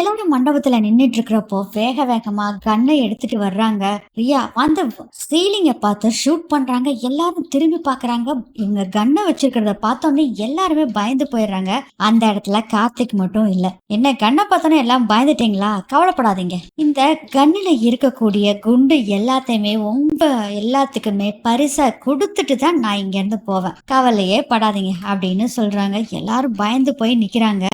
எல்லாரும் மண்டபத்துல நின்றுட்டு இருக்கிறப்போ வேக வேகமா கண்ணை எடுத்துட்டு வர்றாங்க. ரியா அந்த சீலிங்க பார்த்து ஷூட் பண்றாங்க. எல்லாரும் திரும்பி பாக்குறாங்க இவங்க கண்ணை வச்சிருக்கிறத பார்த்தோன்னே எல்லாருமே பயந்து போயிடுறாங்க. அந்த இடத்துல கார்த்திக் மட்டும் இல்ல. என்ன கண்ணை பார்த்தோன்னே எல்லாம் பயந்துட்டீங்களா? கவலைப்படாதீங்க. இந்த கன்னுல இருக்கக்கூடிய குண்டு எல்லாத்தையுமே உங்க எல்லாத்துக்குமே பரிசா கொடுத்துட்டு தான் நான் இங்க இருந்து போவேன். கவலையே படாதீங்க அப்படின்னு சொல்றாங்க. எல்லாரும் பயந்து போய் நிக்கிறாங்க.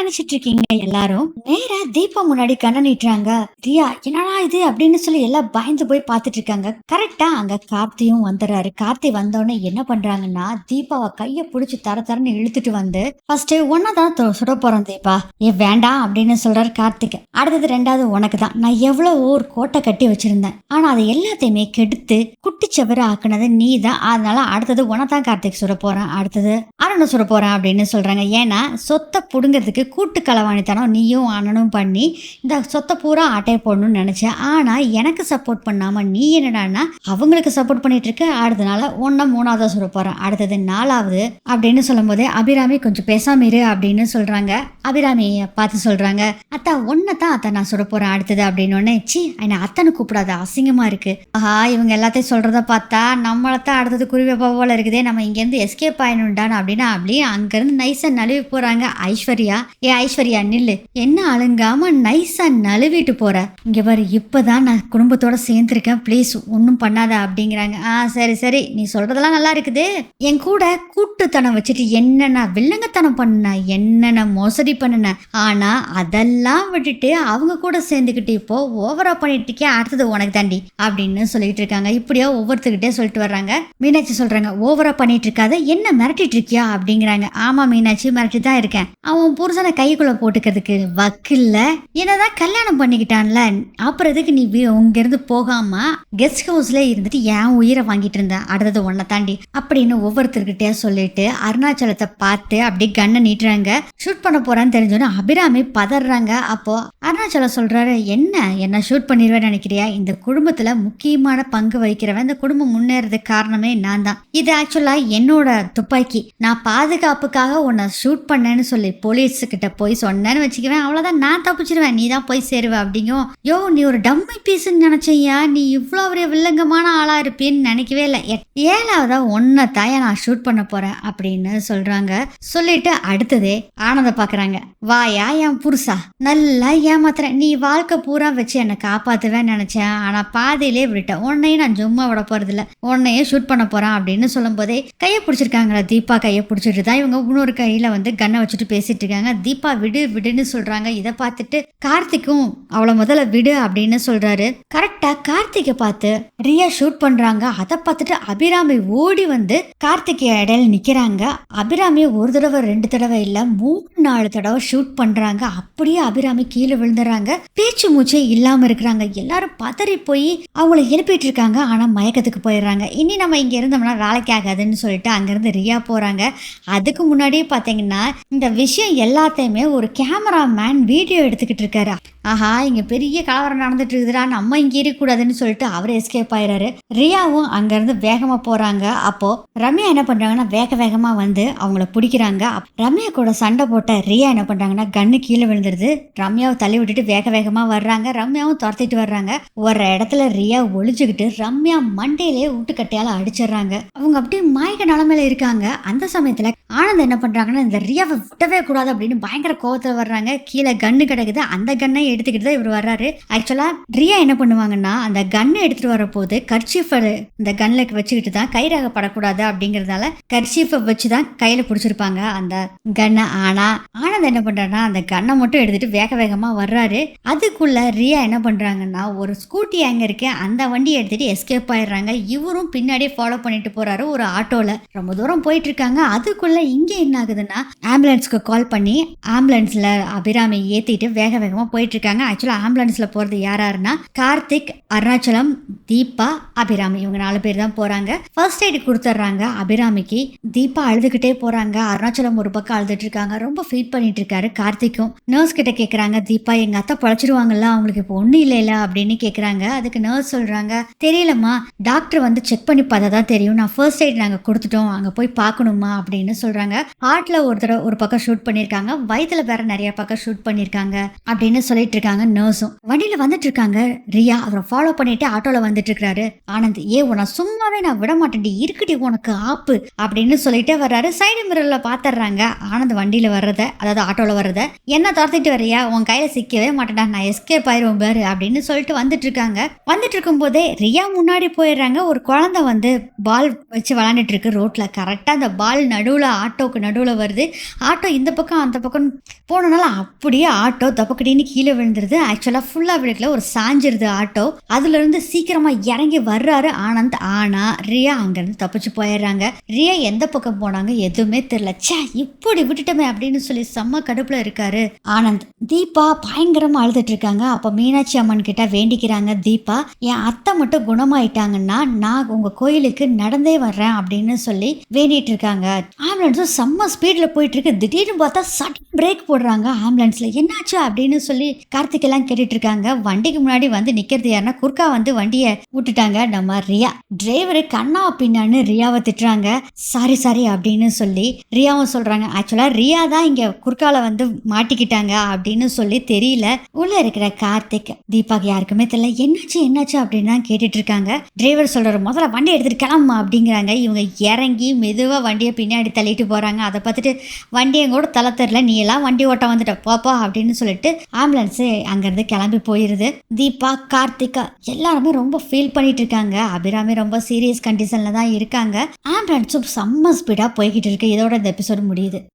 நினைச்சிட்டு இருக்கீங்க எல்லாரும்? நேரா தீபா முன்னாடி கண்ண நீட்டுறாங்க. ரியா என்னடா இது? அப்படின்னு சொல்லி எல்லாம் பயந்து போய் பார்த்துட்டு இருக்காங்க கரெக்டா அங்க கார்த்தியும் வந்துடுறாரு கார்த்தி வந்தோடனே என்ன பண்றாங்கன்னா தீபாவை கைய புடிச்சு தர தரன்னு இழுத்துட்டு வந்து ஃபர்ஸ்ட் உன்னதான் சுட போறோம் தீபா. ஏ வேண்டாம் அப்படின்னு சொல்றாரு கார்த்திக் அடுத்தது ரெண்டாவது உனக்கு தான். நான் எவ்வளவு ஒரு கோட்டை கட்டி வச்சிருந்தேன். ஆனா அதை எல்லாத்தையுமே கெடுத்து குட்டி செவர ஆக்குனது நீ தான். அதனால அடுத்தது உனதான் கார்த்திக் சுட போறேன். அடுத்தது அருணை சுட போறேன் அப்படின்னு சொல்றாங்க. ஏன்னா சொத்தை புடுங்கிறதுக்கு கூட்டு களவாணித்தனம் நீயும் அண்ணனும் பண்ணி இந்த சொத்தை பூரா ஆட்டை போடணும்னு நினச்சேன். ஆனால் எனக்கு சப்போர்ட் பண்ணாமல் நீ என்னடான்னா அவங்களுக்கு சப்போர்ட் பண்ணிட்டு இருக்க அடுத்தனால ஒன்றா மூணாவதாக சொல்ல போகிறேன் அடுத்தது நாலாவது அப்படின்னு சொல்லும் போதே அபிராமி கொஞ்சம் பேசாம இரு அப்படின்னு சொல்கிறாங்க அபிராமியை பார்த்து சொல்கிறாங்க அத்தா ஒன்றை தான் அத்தை நான் சொல்ல போகிறேன் அடுத்தது அப்படின்னு ஒன்று சி என்னை அத்தனை கூப்பிடாத. அசிங்கமாக இருக்குது ஆஹா இவங்க எல்லாத்தையும் சொல்கிறத பார்த்தா நம்மளத்தான் அடுத்தது குருவி போல இருக்குதே. நம்ம இங்கேருந்து எஸ்கேப் ஆயினுண்டான் அப்படின்னு அப்படியே அங்கேருந்து நைஸாக நழுவி போகிறாங்க ஐஸ்வர்யா. ஏ ஐஸ்வர்யா நில்லு. என்ன அழுங்காம நைஸா நழுவிட்டு போற? இங்க பாரு இப்பதான் நான் குடும்பத்தோட சேர்ந்துருக்கேன். ப்ளீஸ் ஒன்றும் பண்ணாத அப்படிங்கிறாங்க. ஆ சரி சரி. நீ சொல்றதெல்லாம் நல்லா இருக்குது. என் கூட கூட்டுத்தனம் வச்சுட்டு என்னென்ன வில்லங்கத்தனம் பண்ண என்னென்ன மோசடி பண்ணுன ஆனா அதெல்லாம் விட்டுட்டு அவங்க கூட சேர்ந்துக்கிட்டு இப்போ ஓவரா பண்ணிட்டு இருக்கே அடுத்தது உனக்கு தாண்டி அப்படின்னு சொல்லிட்டு இருக்காங்க. இப்படியோ ஒவ்வொருத்துக்கிட்டே சொல்லிட்டு வர்றாங்க. மீனாட்சி சொல்றாங்க ஓவரா பண்ணிட்டு இருக்காத என்ன மிரட்டிட்டு இருக்கியா? அப்படிங்கிறாங்க. ஆமா மீனாட்சி மிரட்டி தான் இருக்கேன். அவன் புருஷனை கைக்குள்ள போட்டுக்கிறதுக்கு வக்கில்ல? என்னதான் கல்யாணம் பண்ணிக்கிட்டான்ல? அப்புறம் எதுக்கு நீ வீ- உங்க இருந்து போகாம கெஸ்ட் ஹவுஸ்ல இருந்துட்டு ஏன் உயிரை வாங்கிட்டு இருந்தேன் அடுத்தது உன்னை தாண்டி. அப்படின்னு ஒவ்வொருத்தர்கிட்டயே சொல்லிட்டு அருணாச்சலத்தை பார்த்து அப்படியே கண்ணை நீட்டுறாங்க. ஷூட் பண்ண போறான்னு தெரிஞ்சோன்னே அபிராமி பதறாங்க. அப்போ அருணாச்சலம் சொல்றாரு என்ன? என்ன ஷூட் பண்ணிடுவேன்னு நினைக்கிறியா? இந்த குடும்பத்துல முக்கியமான பங்கு வகிக்கிறவன் இந்த குடும்பம் முன்னேறதுக்கு காரணமே நான் தான். இது ஆக்சுவலா என்னோட துப்பாக்கி. நான் பாதுகாப்புக்காக உன்னை ஷூட் பண்ணேன்னு சொல்லி போலீஸுக்கு கிட்ட போய் சொன்னேன்னு வச்சுக்குவேன். அவ்வளோதான் நான் தப்பிச்சிருவேன். நீ தான் போய் சேருவ அப்படிங்கும் யோ நீ ஒரு டம்மி பீஸ்ன்னு நினச்சியா நீ இவ்வளோ பெரிய வில்லங்கமான ஆளா இருப்பேன்னு நினைக்கவே இல்லை. ஏழாவதா ஒன்றை தாயா நான் ஷூட் பண்ண போறேன் அப்படின்னு சொல்றாங்க. சொல்லிட்டு அடுத்ததே ஆனந்த பாக்குறாங்க. வாயா என் புருஷா? நல்லா ஏமாத்துறேன் நீ வாழ்க்கை பூரா வச்சு என்னை காப்பாற்றுவேன்னு நினச்சேன். ஆனால் பாதியிலே விட்டேன் உன்னையும் நான் சும்மா விட போறது இல்ல உன்னையே ஷூட் பண்ண போறேன் அப்படின்னு சொல்லும்போதே கையை பிடிச்சிருக்காங்களா தீபா. கையை பிடிச்சிட்டு தான் இவங்க இன்னொரு கையில் வந்து கன்னை வச்சுட்டு பேசிட்டு இருக்காங்க. தீபா விடு விடுன்னு சொல்றாங்க. இதை பார்த்துட்டு கார்த்திக்கும் அவளை முதல்ல விடு அப்படின்னு சொல்றாரு. கரெக்டா கார்த்திகை பார்த்து ரியா ஷூட் பண்றாங்க. அதை பார்த்துட்டு அபிராமி ஓடி வந்து கார்த்திகை இடையில நிக்கிறாங்க. அபிராமி ஒரு தடவை ரெண்டு தடவை இல்ல மூணு நாலு தடவை ஷூட் பண்றாங்க. அப்படியே அபிராமி கீழே விழுந்துறாங்க. பேச்சு மூச்சே இல்லாம இருக்கிறாங்க. எல்லாரும் பதறி போய் அவங்கள எழுப்பிட்டு இருக்காங்க. ஆனா மயக்கத்துக்கு போயிடுறாங்க. இனி நம்ம இங்க இருந்தோம்னா வேலைக்கு ஆகாதுன்னு சொல்லிட்டு அங்கிருந்து ரியா போறாங்க. அதுக்கு முன்னாடியே பாத்தீங்கன்னா இந்த விஷயம் எல்லாத்தையும் ஒரு கேமராமேன் வீடியோ எடுத்துக்கிட்டு இருக்காரு. ஆஹா இங்கே பெரிய கலவரம் நடந்துட்டு இருக்குதுடா நம்ம இங்கே இருக்கக்கூடாதுன்னு சொல்லிட்டு அவர் எஸ்கேப் ஆயிடுறாரு ரியாவும் அங்கேருந்து வேகமாக போகிறாங்க அப்போது ரம்யா என்ன பண்ணுறாங்கன்னா வேக வேகமாக வந்து அவங்கள பிடிக்கிறாங்க. அப்- ரம்யா கூட சண்டை போட்ட ரியா என்ன பண்ணுறாங்கன்னா கண்ணு கீழே விழுந்துருது. ரம்யாவை தள்ளி விட்டுட்டு வேக வேகமாக வர்றாங்க. ரம்யாவும் துரத்திட்டு வர்றாங்க. ஒரு இடத்துல ரியா ஒழிச்சுக்கிட்டு ரம்யா மண்டையிலே ஊட்டுக்கட்டையால் அடிச்சிடுறாங்க. அவங்க அப்படியே மயக்க நிலமையில இருக்காங்க. அந்த சமயத்தில் ஆனந்த் என்ன பண்ணுறாங்கன்னா இந்த ரியாவை விட்டவே கூடாது அப்படின்னு பயங்கர கோபத்தில் வர்றாங்க. கீழே கன்று கிடக்குது. அந்த கண்ணை எடுத்துக்கிட்டு தான் இவர் வர்றாரு. ஆக்சுவலா ரியா என்ன பண்ணுவாங்கன்னா அந்த கன்னை எடுத்துட்டு வரப்போது கர்ச்சீஃபை இந்த கன்ல வச்சுக்கிட்டு தான் கைராகப்படக்கூடாது அப்படிங்கறதால கர்ச்சீஃபை வச்சு தான் கையில பிடிச்சிருப்பாங்க அந்த கன்னை ஆனா ஆனந்த் என்ன பண்றாருன்னா அந்த கன்னை மட்டும் எடுத்துட்டு வேக வேகமா வர்றாரு. அதுக்குள்ள ரியா என்ன பண்றாங்கன்னா ஒரு ஸ்கூட்டி அங்க இருக்கு அந்த வண்டியை எடுத்துட்டு எஸ்கேப் ஆயிடுறாங்க. இவரும் பின்னாடியே ஃபாலோ பண்ணிட்டு போறாரு ஒரு ஆட்டோல. ரொம்ப தூரம் போயிட்டு இருக்காங்க அதுக்குள்ள இங்க என்ன ஆகுதுன்னா ஆம்புலன்ஸ்க்கு கால் பண்ணி ஆம்புலன்ஸ்ல அபிராமி ஏத்திட்டு வேக வேகமா போயிட்டு இருக்காங்க ஆக்சுவலாக ஆம்புலன்ஸில் போகிறது யாராருன்னா யாருன்னா கார்த்திக் அருணாச்சலம் தீபா அபிராமி. இவங்க நாலு பேர் தான் போகிறாங்க ஃபர்ஸ்ட் எய்டு கொடுத்துட்றாங்க அபிராமிக்கு. தீபா அழுதுகிட்டே போகிறாங்க அருணாச்சலம் ஒரு பக்கம் அழுதுட்டு இருக்காங்க ரொம்ப ஃபீட் பண்ணிட்டு இருக்காரு கார்த்திக்கும். நர்ஸ் கிட்ட கேட்குறாங்க தீபா எங்கள் அத்தை பழச்சிருவாங்கல்ல அவங்களுக்கு இப்போ ஒன்றும் இல்லைல்ல அப்படின்னு கேட்குறாங்க அதுக்கு நர்ஸ் சொல்கிறாங்க தெரியலம்மா டாக்டர் வந்து செக் பண்ணி பார்த்தா தான் தெரியும். நான் ஃபர்ஸ்ட் எய்ட் நாங்கள் கொடுத்துட்டோம். அங்கே போய் பார்க்கணுமா? அப்படின்னு சொல்கிறாங்க ஹார்ட்டில் ஒரு தடவை ஒரு பக்கம் ஷூட் பண்ணியிருக்காங்க வயிற்றுல வேற நிறைய பக்கம் ஷூட் பண்ணியிருக்காங்க அப்படின்னு பண்ணிட்டு இருக்காங்க நர்ஸும் வண்டியில வந்துட்டு இருக்காங்க ரியா. அவரை ஃபாலோ பண்ணிட்டு ஆட்டோல வந்துட்டு இருக்காரு ஆனந்த் ஏ உன சும்மாவே நான் விட மாட்டேன்டி. இருக்குடி உனக்கு ஆப்பு. அப்படின்னு சொல்லிட்டே வர்றாரு. சைடு மிரரில் பாத்துறாங்க ஆனந்த் வண்டியில் வர்றத அதாவது ஆட்டோவில் வர்றத என்ன துரத்திட்டு வரியா உன் கையில் சிக்கவே மாட்டேன்டா. நான் எஸ்கேப் ஆயிரும் பாரு. அப்படின்னு சொல்லிட்டு வந்துட்டு இருக்காங்க வந்துட்டு இருக்கும்போதே ரியா முன்னாடி போயிடுறாங்க. ஒரு குழந்தை வந்து பால் வச்சு விளாண்டுட்டு இருக்கு ரோட்ல கரெக்டாக அந்த பால் நடுவில் ஆட்டோக்கு நடுவில் வருது. ஆட்டோ இந்த பக்கம் அந்த பக்கம் போனனால அப்படியே ஆட்டோ தப்பக்கடின்னு கீழே விழுந்துருது. ஆக்சுவலாக ஃபுல்லாக விழுக்கல. ஒரு சாஞ்சிருது ஆட்டோ அதுலேருந்து சீக்கிரமாக இறங்கி வர்றாரு ஆனந்த். ஆனா ரியா அங்கேருந்து தப்பிச்சு போயிடுறாங்க. ரியா எந்த பக்கம் போனாங்க எதுவுமே தெரியல. ச்சே இப்படி விட்டுட்டோமே அப்படின்னு சொல்லி செம்ம கடுப்பில் இருக்காரு ஆனந்த். தீபா பயங்கரமாக அழுதுட்டு இருக்காங்க. அப்போ மீனாட்சி அம்மன் கிட்ட வேண்டிக்கிறாங்க தீபா. என் அத்தை மட்டும் குணமாயிட்டாங்கன்னா நான் உங்கள் கோயிலுக்கு நடந்தே வர்றேன் அப்படின்னு சொல்லி வேண்டிட்டு இருக்காங்க. ஆம்புலன்ஸும் செம்ம ஸ்பீடில் போயிட்டு இருக்கு. திடீர்னு பார்த்தா சட் பிரேக் போடுறாங்க ஆம்புலன்ஸில் என்னாச்சு அப்படின்னு சொல்லி கார்த்திக் எல்லாம் கேட்டுட்டு இருக்காங்க வண்டிக்கு முன்னாடி வந்து நிற்கிறது யாருன்னா குறுக்கா வந்து வண்டியை விட்டுட்டாங்க. நம்ம ரியா. டிரைவர் கண்ணா பின்னான்னு ரியாவை திட்டுறாங்க. சாரி சாரி அப்படின்னு சொல்லி ரியாவும் சொல்கிறாங்க ஆக்சுவலாக ரியா தான் இங்கே குறுக்கால வந்து மாட்டிக்கிட்டாங்க அப்படின்னு சொல்லி தெரியல. உள்ளே இருக்கிற கார்த்திக் தீபாக்கு யாருக்குமே தெரியல. என்னாச்சு என்னாச்சு அப்படின்னு தான் கேட்டுட்டு இருக்காங்க டிரைவர் சொல்கிற முதல்ல வண்டி எடுத்துகிட்டு கிளம்புமா அப்படிங்கிறாங்க. இவங்க இறங்கி மெதுவாக வண்டியை பின்னாடி தள்ளிட்டு போகிறாங்க அதை பார்த்துட்டு வண்டியை கூட தலை தெரில. நீ எல்லாம் வண்டி ஓட்ட வந்துட்ட போப்பா அப்படின்னு சொல்லிட்டு ஆம்புலன்ஸு அங்கேருந்து கிளம்பி போயிருது. தீபா கார்த்திகா எல்லாருமே ரொம்ப ஃபீல் பண்ணிட்டு இருக்காங்க. அபிராமி ரொம்ப சீரியஸ் கண்டிஷன்ல தான் இருக்காங்க. ஆம்புலன்ஸும் செம்ம ஸ்பீடாக போய்கிட்டு இருக்கு. இதோட இந்த எபிசோடு முடியுது.